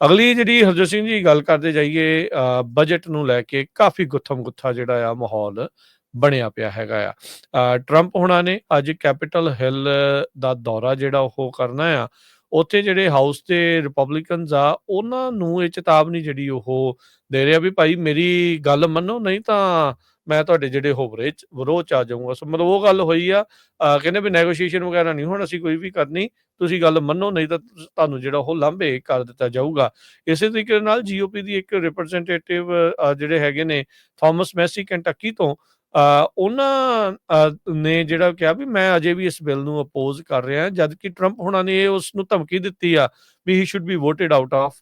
ਅਗਲੀ ਜਿਹੜੀ ਹਰਜੋਤ ਸਿੰਘ ਜੀ ਗੱਲ ਕਰਦੇ ਜਾਈਏ ਬਜਟ ਨੂੰ ਲੈ ਕੇ ਕਾਫੀ ਗੁੱਥਮ ਗੁੱਥਾ ਜਿਹੜਾ ਆ ਮਾਹੌਲ ਬਣਿਆ ਪਿਆ ਹੈਗਾ ਆ। ਟਰੰਪ ਹੁਣਾਂ ਨੇ ਅੱਜ ਕੈਪੀਟਲ ਹਿੱਲ ਦਾ ਦੌਰਾ ਜਿਹੜਾ ਉਹ ਕਰਨਾ ਆ, ਉੱਥੇ ਜਿਹੜੇ ਹਾਊਸ ਦੇ ਰਿਪਬਲਿਕਨਸ ਆ, ਉਹਨਾਂ ਨੂੰ ਇਹ ਚੇਤਾਵਨੀ ਜਿਹੜੀ ਉਹ ਦੇ ਰਿਹਾ ਵੀ ਭਾਈ ਮੇਰੀ ਗੱਲ ਮੰਨੋ, ਨਹੀਂ ਤਾਂ ਮੈਂ ਤੁਹਾਡੇ ਜਿਹੜੇ ਹੋਵਰੇ ਚ ਵਿਰੋਧ ਚ ਆ ਜਾਊਂਗਾ। ਸੋ ਮਤਲਬ ਉਹ ਗੱਲ ਹੋਈ ਆ ਕਹਿੰਦੇ ਵੀ ਨੈਗੋਸ਼ੀਏਸ਼ਨ ਵਗੈਰਾ ਨਹੀਂ ਹੁਣ ਅਸੀਂ ਕੋਈ ਵੀ ਕਰਨੀ, ਤੁਸੀਂ ਗੱਲ ਮੰਨੋ, ਨਹੀਂ ਤਾਂ ਤੁਹਾਨੂੰ ਜਿਹੜਾ ਉਹ ਲਾਂਭੇ ਕਰ ਦਿੱਤਾ ਜਾਊਗਾ। ਇਸੇ ਤਰੀਕੇ ਦੇ ਨਾਲ ਜੀਓਪੀ ਦੀ ਇੱਕ ਰਿਪਰੈਜ਼ੈਂਟੇਟਿਵ ਜਿਹੜੇ ਹੈਗੇ ਨੇ, ਥਾਮਸ ਮੈਸੀ ਕੈਂਟਕੀ ਤੋਂ ਉਹਨਾਂ ਨੇ ਜਿਹੜਾ ਕਿਹਾ ਵੀ ਮੈਂ ਅਜੇ ਵੀ ਇਸ ਬਿੱਲ ਨੂੰ ਅਪੋਜ਼ ਕਰ ਰਿਹਾ ਜਦ ਕਿ ਟਰੰਪ ਹੁਣਾਂ ਨੇ ਉਸ ਨੂੰ ਧਮਕੀ ਦਿੱਤੀ ਆ ਵੀ he should be voted out of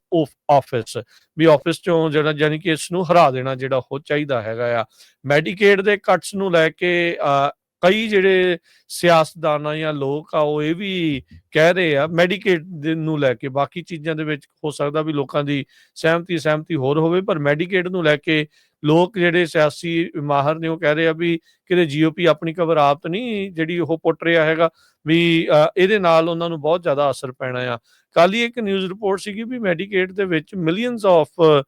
office we office ਚੋਂ ਜਿਹੜਾ ਯਾਨੀ ਕਿ ਇਸ ਨੂੰ ਹਰਾ ਦੇਣਾ ਜਿਹੜਾ ਉਹ ਚਾਹੀਦਾ ਹੈਗਾ ਆ। ਮੈਡੀਕੇਡ ਦੇ ਕੱਟਸ ਨੂੰ ਲੈ ਕੇ ਕਈ ਜਿਹੜੇ ਸਿਆਸਤਦਾਨ ਆ ਜਾਂ ਲੋਕ ਆ, ਉਹ ਇਹ ਵੀ ਕਹਿ ਰਹੇ ਆ ਮੈਡੀਕੇਟ ਨੂੰ ਲੈ ਕੇ, ਬਾਕੀ ਚੀਜ਼ਾਂ ਦੇ ਵਿੱਚ ਹੋ ਸਕਦਾ ਵੀ ਲੋਕਾਂ ਦੀ ਸਹਿਮਤੀ ਸਹਿਮਤੀ ਹੋਰ ਹੋਵੇ, ਪਰ ਮੈਡੀਕੇਟ ਨੂੰ ਲੈ ਕੇ ਲੋਕ ਜਿਹੜੇ ਸਿਆਸੀ ਮਾਹਰ ਨੇ, ਉਹ ਕਹਿ ਰਹੇ ਆ ਵੀ ਕਿਤੇ ਜੀਓਪੀ ਆਪਣੀ ਖਬਰ ਆਪ ਨਹੀਂ ਜਿਹੜੀ ਉਹ ਪੁੱਟ ਰਿਹਾ ਹੈਗਾ, ਵੀ ਇਹਦੇ ਨਾਲ ਉਹਨਾਂ ਨੂੰ ਬਹੁਤ ਜ਼ਿਆਦਾ ਅਸਰ ਪੈਣਾ ਆ। ਕੱਲ ਹੀ ਇੱਕ ਨਿਊਜ਼ ਰਿਪੋਰਟ ਸੀਗੀ ਵੀ ਮੈਡੀਕੇਟ ਦੇ ਵਿੱਚ ਮਿਲੀਅਨਸ ਆਫ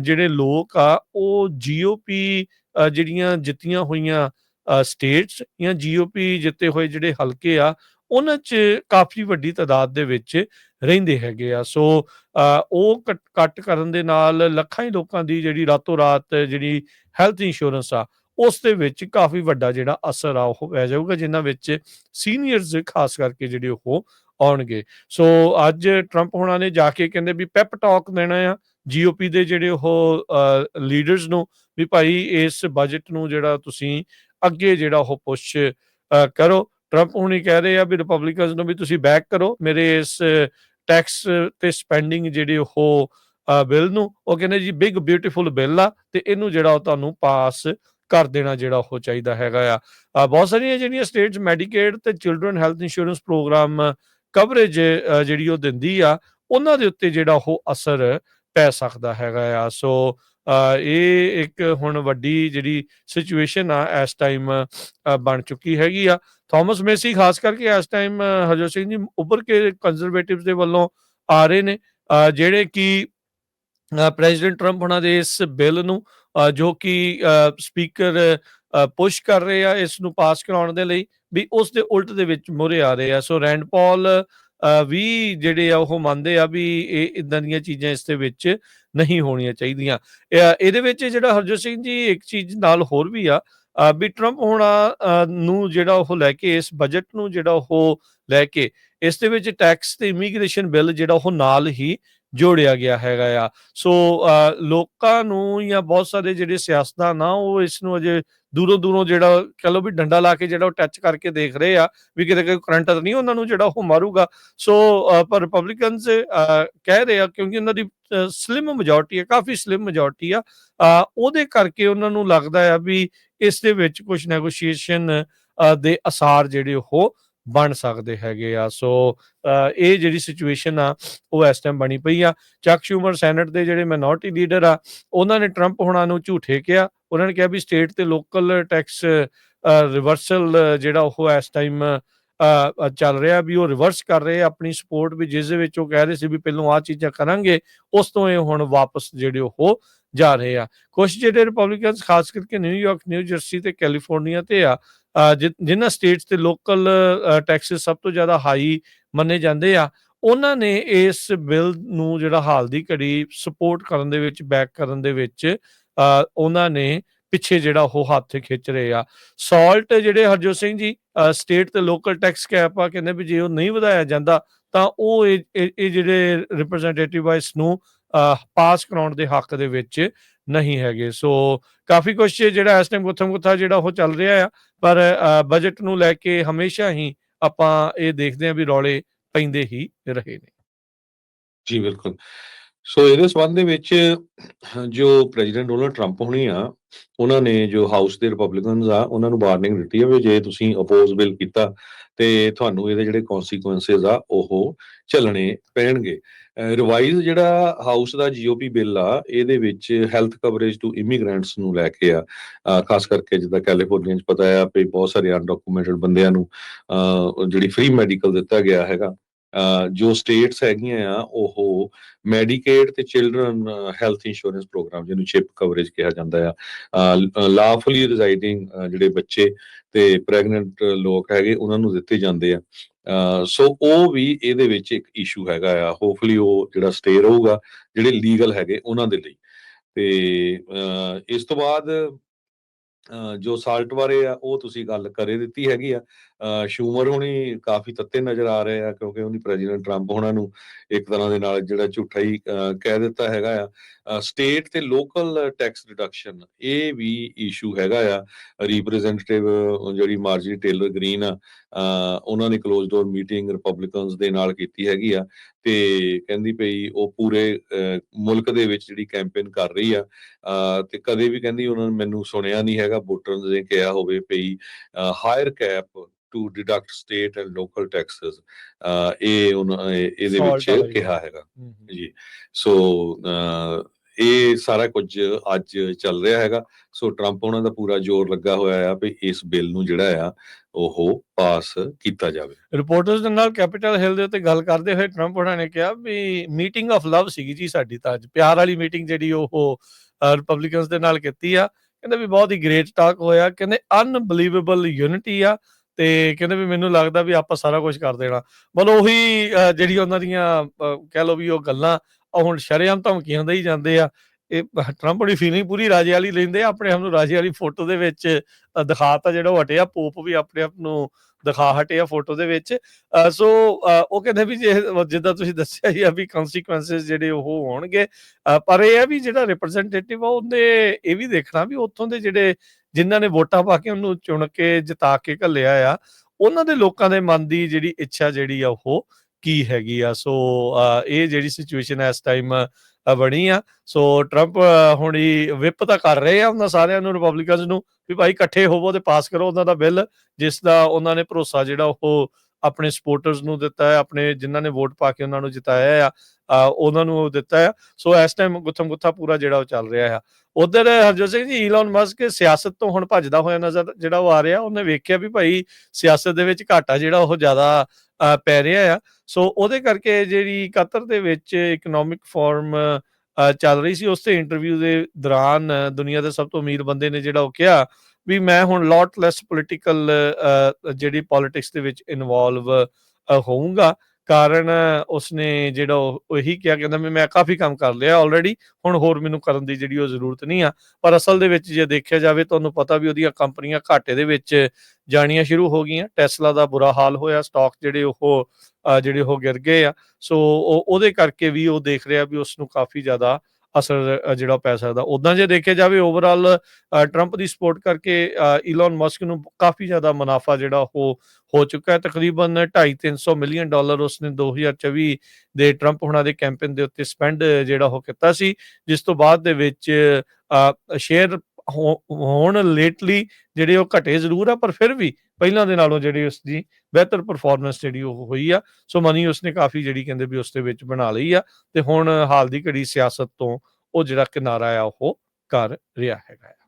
ਜਿਹੜੇ ਲੋਕ ਆ, ਉਹ ਜੀਓਪੀ ਜਿਹੜੀਆਂ ਜਿੱਤੀਆਂ ਹੋਈਆਂ ਸਟੇਟਸ ਜਾਂ ਜੀਓਪੀ ਜਿੱਤੇ ਹੋਏ ਜਿਹੜੇ ਹਲਕੇ ਆ, ਉਹਨਾਂ 'ਚ ਕਾਫੀ ਵੱਡੀ ਤਾਦਾਦ ਦੇ ਵਿੱਚ ਰਹਿੰਦੇ ਹੈਗੇ ਆ। ਸੋ ਉਹ ਕੱਟ ਕਰਨ ਦੇ ਨਾਲ ਲੱਖਾਂ ਹੀ ਲੋਕਾਂ ਦੀ ਜਿਹੜੀ ਰਾਤੋਂ ਰਾਤ ਜਿਹੜੀ ਹੈਲਥ ਇੰਸ਼ੋਰੈਂਸ ਆ, ਉਸ ਦੇ ਵਿੱਚ ਕਾਫੀ ਵੱਡਾ ਜਿਹੜਾ ਅਸਰ ਆ, ਉਹ ਪੈ ਜਾਊਗਾ ਜਿਨ੍ਹਾਂ ਵਿੱਚ ਸੀਨੀਅਰਸ ਖਾਸ ਕਰਕੇ ਜਿਹੜੇ ਉਹ ਆਉਣਗੇ। ਸੋ ਅੱਜ ਟਰੰਪ ਹੋਣਾ ਨੇ ਜਾ ਕੇ ਕਹਿੰਦੇ ਵੀ ਪੈਪ ਟਾਕ ਦੇਣਾ ਆ ਜੀਓਪੀ ਦੇ ਜਿਹੜੇ ਉਹ ਲੀਡਰਸ ਨੂੰ ਵੀ ਭਾਈ ਇਸ ਬਜਟ ਨੂੰ ਜਿਹੜਾ ਤੁਸੀਂ ਅੱਗੇ ਜਿਹੜਾ ਉਹ ਪੁਸ਼ ਕਰੋ। ਟਰੰਪ ਹੁਣੀ ਕਹਿ ਰਹੇ ਆ ਵੀ ਰਿਪਬਲਿਕਨਸ ਨੂੰ ਵੀ ਤੁਸੀਂ ਬੈਕ ਕਰੋ। ਮੇਰੇ ਇਸ ਟੈਕਸ ਤੇ ਸਪੈਂਡਿੰਗ ਜਿਹੜੇ ਉਹ ਬਿੱਲ ਨੂੰ, ਉਹ ਕਹਿੰਦੇ ਜੀ ਬਿਗ ਬਿਊਟੀਫੁਲ ਬਿੱਲ ਆ ਤੇ ਇਹਨੂੰ ਜਿਹੜਾ ਉਹ ਤੁਹਾਨੂੰ ਪਾਸ ਕਰ ਦੇਣਾ ਜਿਹੜਾ ਉਹ ਚਾਹੀਦਾ ਹੈਗਾ ਆ। ਬਹੁਤ ਸਾਰੀਆਂ ਜਿਹੜੀਆਂ ਸਟੇਟਸ ਮੈਡੀਕੇਡ ਤੇ children health insurance program coverage ਜਿਹੜੀ ਉਹ ਦਿੰਦੀ ਆ, ਉਹਨਾਂ ਦੇ ਉੱਤੇ ਜਿਹੜਾ ਉਹ ਅਸਰ ਪੈ ਸਕਦਾ ਹੈਗਾ ਆ। ਸੋ ਇਹ ਇੱਕ ਹੁਣ ਵੱਡੀ ਜਿਹੜੀ ਸਿਚੁਏਸ਼ਨ ਆ ਇਸ ਟਾਈਮ ਬਣ ਚੁੱਕੀ ਹੈਗੀ ਆ। ਥਾਮਸ ਮੇਸੀ ਖਾਸ ਕਰਕੇ ਇਸ ਟਾਈਮ ਹਰਜੋਤ ਸਿੰਘ ਜੀ ਉੱਪਰ ਕੇ ਕੰਜ਼ਰਵੇਟਿਵਸ ਦੇ ਵੱਲੋਂ ਆ ਰਹੇ ਨੇ। ਅ, ਜਿਹੜੇ ਕਿ ਪ੍ਰੈਜ਼ੀਡੈਂਟ ਟਰੰਪ ਉਹਨਾਂ ਦੇ ਇਸ ਬਿੱਲ ਨੂੰ ਅ, ਜੋ ਕਿ ਸਪੀਕਰ ਪੁਸ਼ ਕਰ ਰਹੇ ਆ ਇਸ ਨੂੰ ਪਾਸ ਕਰਾਉਣ ਦੇ ਲਈ ਵੀ ਉਸ ਦੇ ਉਲਟ ਦੇ ਵਿੱਚ ਮੁਰੇ ਆ ਰਹੇ ਆ। ਸੋ ਰੈਂਡ ਪਾਲ ਵੀ ਜਿਹੜੇ ਆ ਉਹ ਮੰਨਦੇ ਆ ਵੀ ਇਹ ਇਦਾਂ ਦੀਆਂ ਚੀਜ਼ਾਂ ਇਸ ਦੇ ਵਿੱਚ ਨਹੀਂ ਹੋਣੀਆਂ ਚਾਹੀਦੀਆਂ। ਇਹਦੇ ਵਿੱਚ ਜਿਹੜਾ ਹਰਜੋਤ ਸਿੰਘ ਜੀ ਇੱਕ ਚੀਜ਼ ਨਾਲ ਹੋਰ ਵੀ ਆ ਵੀ ਟਰੰਪ ਹੋਣਾ ਨੂੰ ਜਿਹੜਾ ਉਹ ਲੈ ਕੇ ਇਸ ਬਜਟ ਨੂੰ ਜਿਹੜਾ ਉਹ ਲੈ ਕੇ ਇਸ ਦੇ ਵਿੱਚ ਟੈਕਸ ਤੇ ਇਮੀਗ੍ਰੇਸ਼ਨ ਬਿੱਲ ਜਿਹੜਾ ਉਹ ਨਾਲ ਹੀ ਜੋੜਿਆ ਗਿਆ ਹੈਗਾ ਆ। ਸੋ ਅ, ਲੋਕਾਂ ਨੂੰ ਜਾਂ ਬਹੁਤ ਸਾਰੇ ਜਿਹੜੇ ਸਿਆਸਤਦਾਨ ਆ ਉਹ ਇਸ ਨੂੰ ਅਜੇ ਦੂਰੋਂ ਦੂਰੋਂ ਜਿਹੜਾ ਕਹ ਲਓ ਵੀ ਡੰਡਾ ਲਾ ਕੇ ਜਿਹੜਾ ਉਹ ਟੱਚ ਕਰਕੇ ਦੇਖ ਰਹੇ ਆ ਵੀ ਕਿਤੇ ਕੋਈ ਕਰੰਟ ਤਾਂ ਨਹੀਂ ਉਹਨਾਂ ਨੂੰ ਜਿਹੜਾ ਉਹ ਮਾਰੂਗਾ। ਸੋ ਪਰ ਰਿਪਬਲਿਕਨਸ ਕਹਿ ਰਹੇ ਆ ਕਿਉਂਕਿ ਉਹਨਾਂ ਦੀ ਸਲਿਮ ਮੈਜੋਰਟੀ ਹੈ ਕਾਫੀ ਸਲਿਮ ਮੈਜੋਰਟੀ ਆ। ਉਹਦੇ ਕਰਕੇ ਉਹਨਾਂ ਨੂੰ ਲੱਗਦਾ ਆ ਵੀ ਇਸ ਦੇ ਵਿੱਚ ਕੁਝ ਨੈਗੋਸ਼ੀਏਸ਼ਨ ਦੇ ਅਸਾਰ ਜਿਹੜੇ ਉਹ ਬਣ ਸਕਦੇ ਹੈਗੇ ਆ। ਸੋ ਅ, ਇਹ ਜਿਹੜੀ ਸਿਚੁਏਸ਼ਨ ਆ ਉਹ ਇਸ ਟਾਈਮ ਬਣੀ ਪਈ ਆ। ਚੱਕ ਸ਼ੂਮਰ ਸੈਨੇਟ ਦੇ ਜਿਹੜੇ ਮਿਨੋਰਟੀ ਲੀਡਰ ਆ ਉਹਨਾਂ ਨੇ ਟਰੰਪ ਹੋਣਾ ਨੂੰ ਝੂਠੇ ਕਿਹਾ। ਉਹਨਾਂ ਨੇ ਕਿਹਾ ਵੀ ਸਟੇਟ ਤੇ ਲੋਕਲ ਟੈਕਸ ਰਿਵਰਸਲ ਜਿਹੜਾ ਉਹ ਇਸ ਟਾਈਮ ਚੱਲ ਰਿਹਾ ਵੀ ਉਹ ਰਿਵਰਸ ਕਰ ਰਹੇ ਆਪਣੀ ਸਪੋਰਟ ਵੀ ਜਿਸ ਦੇ ਵਿੱਚ ਉਹ ਕਹਿ ਰਹੇ ਸੀ ਵੀ ਪਹਿਲਾਂ ਆ ਚੀਜ਼ਾਂ ਕਰਾਂਗੇ, ਉਸ ਤੋਂ ਇਹ ਹੁਣ ਵਾਪਸ ਜਿਹੜੇ ਉਹ ਜਾ ਰਹੇ ਆ। ਕੁਝ ਜਿਹੜੇ ਰਿਪਬਲਿਕਨਸ ਖਾਸ ਕਰਕੇ ਨਿਊਯਾਰਕ ਨਿਊ ਜਰਸੀ ਤੇ ਕੈਲੀਫੋਰਨੀਆ ਤੇ ਆ ਜਿ- ਜਿਨ੍ਹਾਂ ਸਟੇਟਸ ਤੇ ਲੋਕਲ ਟੈਕਸਸ ਸਭ ਤੋਂ ਜ਼ਿਆਦਾ ਹਾਈ ਮੰਨੇ ਜਾਂਦੇ ਆ, ਉਹਨਾਂ ਨੇ ਇਸ ਬਿੱਲ ਨੂੰ ਜਿਹੜਾ ਹਾਲ ਦੀ ਘੜੀ ਸਪੋਰਟ ਕਰਨ ਦੇ ਵਿੱਚ ਬੈਕ ਕਰਨ ਦੇ ਵਿੱਚ ਉਹਨਾਂ ਨੇ ਪਿੱਛੇ ਜਿਹੜਾ ਉਹ ਹੱਥ ਖਿੱਚ ਰਹੇ ਆ। ਸਾਲਟ ਜਿਹੜੇ ਹਰਜੋਤ ਸਿੰਘ ਜੀ ਸਟੇਟ ਤੇ ਲੋਕਲ ਟੈਕਸ ਕੈਪ ਆ, ਕਹਿੰਦੇ ਵੀ ਜੇ ਉਹ ਨਹੀਂ ਵਧਾਇਆ ਜਾਂਦਾ, ਤਾਂ ਉਹ ਇਹ ਜਿਹੜੇ ਰਿਪਰੈਜ਼ੈਂਟੇਟਿਵ ਆ ਨੂੰ ਪਾਸ ਕਰਾਉਣ ਦੇ ਹੱਕ ਦੇ ਵਿੱਚ ਨਹੀਂ ਹੈਗੇ। ਸੋ ਕਾਫੀ ਕੁਝ ਜਿਹੜਾ ਇਸ ਟਾਈਮ ਗੁੱਥਮ ਗੁੱਥਾ ਜਿਹੜਾ ਉਹ ਚੱਲ ਰਿਹਾ ਆ, ਪਰ ਬਜਟ ਨੂੰ ਲੈ ਕੇ ਹਮੇਸ਼ਾ ਹੀ ਆਪਾਂ ਇਹ ਦੇਖਦੇ ਹਾਂ ਵੀ ਰੌਲੇ ਪੈਂਦੇ ਹੀ ਰਹੇ ਨੇ। ਜੀ, ਬਿਲਕੁਲ। ਸੋ ਇਹਦੇ ਸੰਬੰਧ ਦੇ ਵਿੱਚ ਜੋ ਪ੍ਰੈਜ਼ੀਡੈਂਟ ਡੋਨਲਡ ਟਰੰਪ ਹੋਣੀ ਆ, ਉਹਨਾਂ ਨੇ ਜੋ ਹਾਊਸ ਦੇ ਰਿਪਬਲਿਕਨਸ ਆ, ਉਹਨਾਂ ਨੂੰ ਵਾਰਨਿੰਗ ਦਿੱਤੀ ਹੈ ਵੀ ਜੇ ਤੁਸੀਂ ਅਪੋਜ਼ ਬਿੱਲ ਕੀਤਾ ਤੇ ਤੁਹਾਨੂੰ ਇਹਦੇ ਜਿਹੜੇ ਕਨਸੀਕੁਐਂਸਸ ਆ, ਉਹ ਚੱਲਣੇ ਪੈਣਗੇ। ਰਿਵਾਈਜ਼ ਜਿਹੜਾ ਹਾਊਸ ਦਾ ਜੀਓਪੀ ਬਿੱਲ ਆ, ਇਹਦੇ ਵਿੱਚ ਹੈਲਥ ਕਵਰੇਜ ਟੂ ਇਮੀਗ੍ਰੈਂਟਸ ਨੂੰ ਲੈ ਕੇ ਆ। ਖਾਸ ਕਰਕੇ ਜਿੱਦਾਂ ਕੈਲੀਫੋਰਨੀਆ ਚ ਪਤਾ ਆ ਵੀ ਬਹੁਤ ਸਾਰੇ ਅਨਡਾਕੂਮੈਂਟਡ ਬੰਦਿਆਂ ਨੂੰ ਜਿਹੜੀ ਫ੍ਰੀ ਮੈਡੀਕਲ ਦਿੱਤਾ ਗਿਆ ਹੈਗਾ। ਜੋ ਸਟੇਟਸ ਹੈਗੀਆਂ ਆ, ਉਹ ਮੈਡੀਕੇਡ ਤੇ ਚਿਲਡਰਨ ਹੈਲਥ ਇੰਸ਼ੋਰੈਂਸ ਪ੍ਰੋਗਰਾਮ ਜਿਹਨੂੰ ਚਿਪ ਕਵਰੇਜ ਕਿਹਾ ਜਾਂਦਾ ਆ ਲਾਫਲੀ ਰਿਜ਼ਾਈਡਿੰਗ ਜਿਹੜੇ ਬੱਚੇ ਤੇ ਪ੍ਰੈਗਨੈਂਟ ਲੋਕ ਹੈਗੇ, ਉਹਨਾਂ ਨੂੰ ਦਿੱਤੇ ਜਾਂਦੇ ਆ। ਸੋ ਉਹ ਵੀ ਇਹਦੇ ਵਿੱਚ ਇੱਕ ਇਸ਼ੂ ਹੈਗਾ ਆ। ਹੋਪਫੁਲੀ ਉਹ ਜਿਹੜਾ ਸਟੇ ਰਹੂਗਾ, ਜਿਹੜੇ ਲੀਗਲ ਹੈਗੇ, ਉਹਨਾਂ ਦੇ ਲਈ। ਤੇ ਇਸ ਤੋਂ ਬਾਅਦ ਜੋ ਸਾਲਟ ਬਾਰੇ ਆ, ਉਹ ਤੁਸੀਂ ਗੱਲ ਕਰੇ ਦਿੱਤੀ ਹੈਗੀ ਆ। ਸ਼ੂਮਰ ਹੁਣੀ ਕਾਫੀ ਤੱਤੇ ਨਜ਼ਰ ਆ ਰਹੇ ਆ, ਕਿਉਂਕਿ ਉਹਨੀ ਪ੍ਰੈਜ਼ੀਡੈਂਟ ਟਰੰਪ ਹੋਣਾ ਨੂੰ ਇੱਕ ਤਰ੍ਹਾਂ ਦੇ ਨਾਲ ਜਿਹੜਾ ਝੂਠਾ ਹੀ ਕਹਿ ਦਿੱਤਾ ਹੈਗਾ ਆ। ਸਟੇਟ ਤੇ ਲੋਕਲ ਟੈਕਸ ਰਿਡਕਸ਼ਨ ਇਹ ਵੀ ਇਸ਼ੂ ਹੈਗਾ ਆ। ਰਿਪਰੈਜ਼ੈਂਟੇਟਿਵ ਜਿਹੜੀ ਮਾਰਜੀ ਟੇਲਰ ਗ੍ਰੀਨ ਆ ਉਹਨਾਂ ਨੇ ਕਲੋਜ਼ ਡੋਰ ਮੀਟਿੰਗ ਰਿਪਬਲਿਕਨਸ ਦੇ ਨਾਲ ਕੀਤੀ ਹੈਗੀ ਆ ਤੇ ਕਹਿੰਦੀ ਪਈ ਉਹ ਪੂਰੇ ਮੁਲਕ ਦੇ ਵਿੱਚ ਜਿਹੜੀ ਕੈਂਪੇਨ ਕਰ ਰਹੀ ਆ ਤੇ ਕਦੇ ਵੀ ਕਹਿੰਦੀ ਉਹਨਾਂ ਨੇ ਮੈਨੂੰ ਸੁਣਿਆ ਨਹੀਂ ਹੈਗਾ। ਵੋਟਰਸ ਨੇ ਕਿਹਾ ਹੋਵੇ ਪਈ higher cap to deduct state and local taxes ਇਹ ਇਹਦੇ ਵਿੱਚ। ਕਿਹਾ ਹੈਗਾ। ਜੀ। ਸੋ ਇਹ ਸਾਰਾ ਕੁਝ ਅੱਜ ਚੱਲ ਰਿਹਾ ਹੈਗਾ। ਸੋ ਟਰੰਪ ਉਹਨਾਂ ਦਾ ਪੂਰਾ ਜ਼ੋਰ ਲੱਗਾ ਹੋਇਆ ਆ ਵੀ ਇਸ ਬਿੱਲ ਨੂੰ ਜਿਹੜਾ ਆ ਉਹ ਪਾਸ ਕੀਤਾ ਜਾਵੇ। ਰਿਪੋਰਟਰਸ ਦੇ ਨਾਲ ਕੈਪੀਟਲ ਹਿੱਲ ਦੇ ਉੱਤੇ ਗੱਲ ਕਰਦੇ ਹੋਏ ਟਰੰਪ ਉਹਨਾਂ ਨੇ ਕਿਹਾ ਵੀ ਮੀਟਿੰਗ ਆਫ ਲਵ ਸੀਗੀ ਜੀ ਸਾਡੀ ਤਾਂ ਅੱਜ। ਪਿਆਰ ਵਾਲੀ ਮੀਟਿੰਗ ਜਿਹੜੀ ਉਹ ਰਿਪਬਲਿਕਨਸ ਦੇ ਨਾਲ ਕੀਤੀ ਆ। ਕਹਿੰਦੇ ਵੀ ਬਹੁਤ ਹੀ ਗ੍ਰੇਟ ਟਾਕ ਹੋਇਆ ਕਹਿੰਦੇ ਅਨਬਲੀਵੇਬਲ ਯੂਨਿਟੀ ਆ ਤੇ ਕਹਿੰਦੇ ਵੀ ਮੈਨੂੰ ਲੱਗਦਾ ਵੀ ਆਪਾਂ ਸਾਰਾ ਕੁਝ ਕਰ ਦੇਣਾ। ਮਤਲਬ ਉਹੀ ਅ, ਜਿਹੜੀ ਉਹਨਾਂ ਦੀਆਂ ਕਹਿ ਲਓ ਵੀ ਉਹ ਗੱਲਾਂ ਹੁਣ ਸ਼ਰੇਆਮ ਧਮਕੀਆਂ ਦੇ ਹੀ ਜਾਂਦੇ ਆ। ਇਹ ਟਰੰਪ ਦੀ ਫੀਲਿੰਗ ਪੂਰੀ ਰਾਜੇ ਵਾਲੀ ਲੈਂਦੇ ਆ ਆਪਣੇ ਆਪ ਨੂੰ ਰਾਜੇ ਵਾਲੀ ਫੋਟੋ ਦੇ ਵਿੱਚ ਦਿਖਾਤਾ ਜਿਹੜਾ ਉਹ ਹਟਿਆ ਪੋਪ ਵੀ ਆਪਣੇ ਆਪ ਨੂੰ ਦਿਖਾ ਹਟੇ ਆ ਫੋਟੋ ਦੇ ਵਿੱਚ ਸੋ ਉਹ ਕਹਿੰਦੇ ਵੀ ਜੇ ਜਿੱਦਾਂ ਤੁਸੀਂ ਦੱਸਿਆ ਹੀ ਆ ਵੀ ਕਨਸੀਕੁਐਂਸਸ ਜਿਹੜੇ ਉਹ ਹੋਣਗੇ ਪਰ ਇਹ ਆ ਵੀ ਜਿਹੜਾ ਰਿਪਰੈਜ਼ੈਂਟੇਟਿਵ ਆ ਉਹਨੇ ਇਹ ਵੀ ਦੇਖਣਾ ਵੀ ਉੱਥੋਂ ਦੇ ਜਿਹੜੇ ਜਿਨ੍ਹਾਂ ਨੇ ਵੋਟਾਂ ਪਾ ਕੇ ਉਹਨੂੰ ਚੁਣ ਕੇ ਜਿਤਾ ਕੇ ਘੱਲਿਆ ਆ, ਉਹਨਾਂ ਦੇ ਲੋਕਾਂ ਦੇ ਮਨ ਦੀ ਜਿਹੜੀ ਇੱਛਾ ਜਿਹੜੀ ਆ ਉਹ ਕੀ ਹੈਗੀ ਆ? ਸੋ ਇਹ ਜਿਹੜੀ ਸਿਚੁਏਸ਼ਨ ਇਸ ਟਾਈਮ ਬਣੀ ਆ। ਸੋ ਟਰੰਪ ਹੁਣੀ ਹੁਣ ਵਿਪ ਤਾਂ ਕਰ ਰਹੇ ਆ ਉਹਨਾਂ ਸਾਰਿਆਂ ਨੂੰ ਰਿਪਬਲਿਕਨਸ ਨੂੰ। ਵੀ ਭਾਈ ਇਕੱਠੇ ਹੋਵੋ ਤੇ ਪਾਸ ਕਰੋ ਉਹਨਾਂ ਦਾ ਬਿੱਲ ਜਿਸ ਦਾ ਉਹਨਾਂ ਨੇ ਭਰੋਸਾ ਜਿਹੜਾ ਉਹ ਆਪਣੇ ਸਪੋਰਟਰਸ ਨੂੰ ਦਿੱਤਾ ਹੈ ਆਪਣੇ ਜਿਨ੍ਹਾਂ ਨੇ ਵੋਟ ਪਾ ਕੇ ਉਹਨਾਂ ਨੂੰ ਜਿਤਾਇਆ ਆ ਉਹਨਾਂ ਨੂੰ ਦਿੱਤਾ ਹੈ। ਸੋ ਇਸ ਟਾਈਮ ਗੁੱਥਮ ਗੁੱਥਾ ਪੂਰਾ ਜਿਹੜਾ ਉਹ ਚੱਲ ਰਿਹਾ ਆ ਉਧਰ ਹਰਜੋਤ ਸਿੰਘ ਜੀ ਈਲਨ ਮਸਕ ਸਿਆਸਤ ਤੋਂ ਹੁਣ ਭੱਜਦਾ ਹੋਇਆ ਨਜ਼ਰ ਜਿਹੜਾ ਉਹ ਆ ਰਿਹਾ ਉਹਨੇ ਵੇਖਿਆ ਵੀ ਭਾਈ ਸਿਆਸਤ ਦੇ ਵਿੱਚ ਘਾਟਾ ਜਿਹੜਾ ਉਹ ਜ਼ਿਆਦਾ ਅ, ਪੈ ਰਿਹਾ ਆ। ਸੋ ਉਹਦੇ ਕਰਕੇ ਜਿਹੜੀ ਕਤਰ ਦੇ ਵਿੱਚ ਇਕਨੋਮਿਕ ਫੋਰਮ ਚੱਲ ਰਹੀ ਸੀ ਉਸ ਤੇ ਇੰਟਰਵਿਊ ਦੇ ਦੌਰਾਨ ਅ, ਦੁਨੀਆ ਦੇ ਸਭ ਤੋਂ ਅਮੀਰ ਬੰਦੇ ਨੇ ਜਿਹੜਾ ਉਹ ਕਿਹਾ ਵੀ ਮੈਂ ਹੁਣ ਲੋਟ ਲੈਸ ਪੋਲੀਟੀਕਲ ਜਿਹੜੀ ਪੋਲਿਟਿਕਸ ਦੇ ਵਿੱਚ ਇਨਵੋਲਵ ਹੋਊਂਗਾ। ਕਾਰਨ ਉਸਨੇ ਜਿਹੜਾ ਉਹ, ਉਹੀ ਕਿਹਾ, ਕਹਿੰਦਾ ਵੀ ਮੈਂ ਕਾਫੀ ਕੰਮ ਕਰ ਲਿਆ ਆਲਰੇਡੀ ਹੁਣ ਹੋਰ ਮੈਨੂੰ ਕਰਨ ਦੀ ਜਿਹੜੀ ਉਹ ਜ਼ਰੂਰਤ ਨਹੀਂ ਆ। ਪਰ ਅਸਲ ਦੇ ਵਿੱਚ ਜੇ ਦੇਖਿਆ ਜਾਵੇ, ਤੁਹਾਨੂੰ ਪਤਾ ਵੀ ਉਹਦੀਆਂ ਕੰਪਨੀਆਂ ਘਾਟੇ ਦੇ ਵਿੱਚ ਜਾਣੀਆਂ ਸ਼ੁਰੂ ਹੋ ਗਈਆਂ। ਟੈਸਲਾ ਦਾ ਬੁਰਾ ਹਾਲ ਹੋਇਆ ਸਟਾਕ ਜਿਹੜੇ ਉਹ ਜਿਹੜੇ ਉਹ ਗਿਰ ਗਏ ਆ। ਸੋ ਉਹ, ਉਹਦੇ ਕਰਕੇ ਵੀ ਉਹ ਦੇਖ ਰਿਹਾ ਵੀ ਉਸ ਨੂੰ ਕਾਫੀ ਜ਼ਿਆਦਾ ਅਸਰ ਜਿਹੜਾ ਪੈ ਸਕਦਾ। ਉਦਾਂ ਜੇ ਦੇਖਿਆ ਜਾਵੇ ਓਵਰਆਲ ਟਰੰਪ ਦੀ ਸਪੋਰਟ ਕਰਕੇ ਇਲਨ ਮਸਕ ਨੂੰ ਕਾਫੀ ਜ਼ਿਆਦਾ ਮੁਨਾਫਾ ਜਿਹੜਾ ਉਹ ਹੋ ਚੁੱਕਾ ਹੈ। ਤਕਰੀਬਨ 2.5-300 ਮਿਲੀਅਨ ਡਾਲਰ ਉਸਨੇ 2024 ਦੇ ਟਰੰਪ ਹੁਣਾਂ ਦੇ ਕੈਂਪੇਨ ਦੇ ਉੱਤੇ ਸਪੈਂਡ ਜਿਹੜਾ ਉਹ ਕੀਤਾ ਸੀ, ਜਿਸ ਤੋਂ ਬਾਅਦ ਦੇ ਵਿੱਚ ਸ਼ੇਅਰ ਹੋਣ ਲੇਟਲੀ ਜਿਹੜੇ ਉਹ ਘਟੇ ਜ਼ਰੂਰ ਆ, ਪਰ ਫਿਰ ਵੀ ਪਹਿਲਾਂ ਦੇ ਨਾਲੋਂ ਜਿਹੜੀ ਉਸ ਦੀ ਬਿਹਤਰ ਪਰਫਾਰਮੈਂਸ ਜਿਹੜੀ ਉਹ ਹੋਈ ਆ, ਸੋ ਮਨੀ ਉਸਨੇ ਕਾਫੀ ਜਿਹੜੀ ਕਹਿੰਦੇ ਵੀ ਉਸ ਦੇ ਵਿੱਚ ਬਣਾ ਲਈ ਆ, ਤੇ ਹੁਣ ਹਾਲ ਦੀ ਘੜੀ ਸਿਆਸਤ ਤੋਂ ਉਹ ਜਿਹੜਾ ਕਿਨਾਰਾ ਆ, ਉਹ ਕਰ ਰਿਹਾ ਹੈਗਾ ਆ।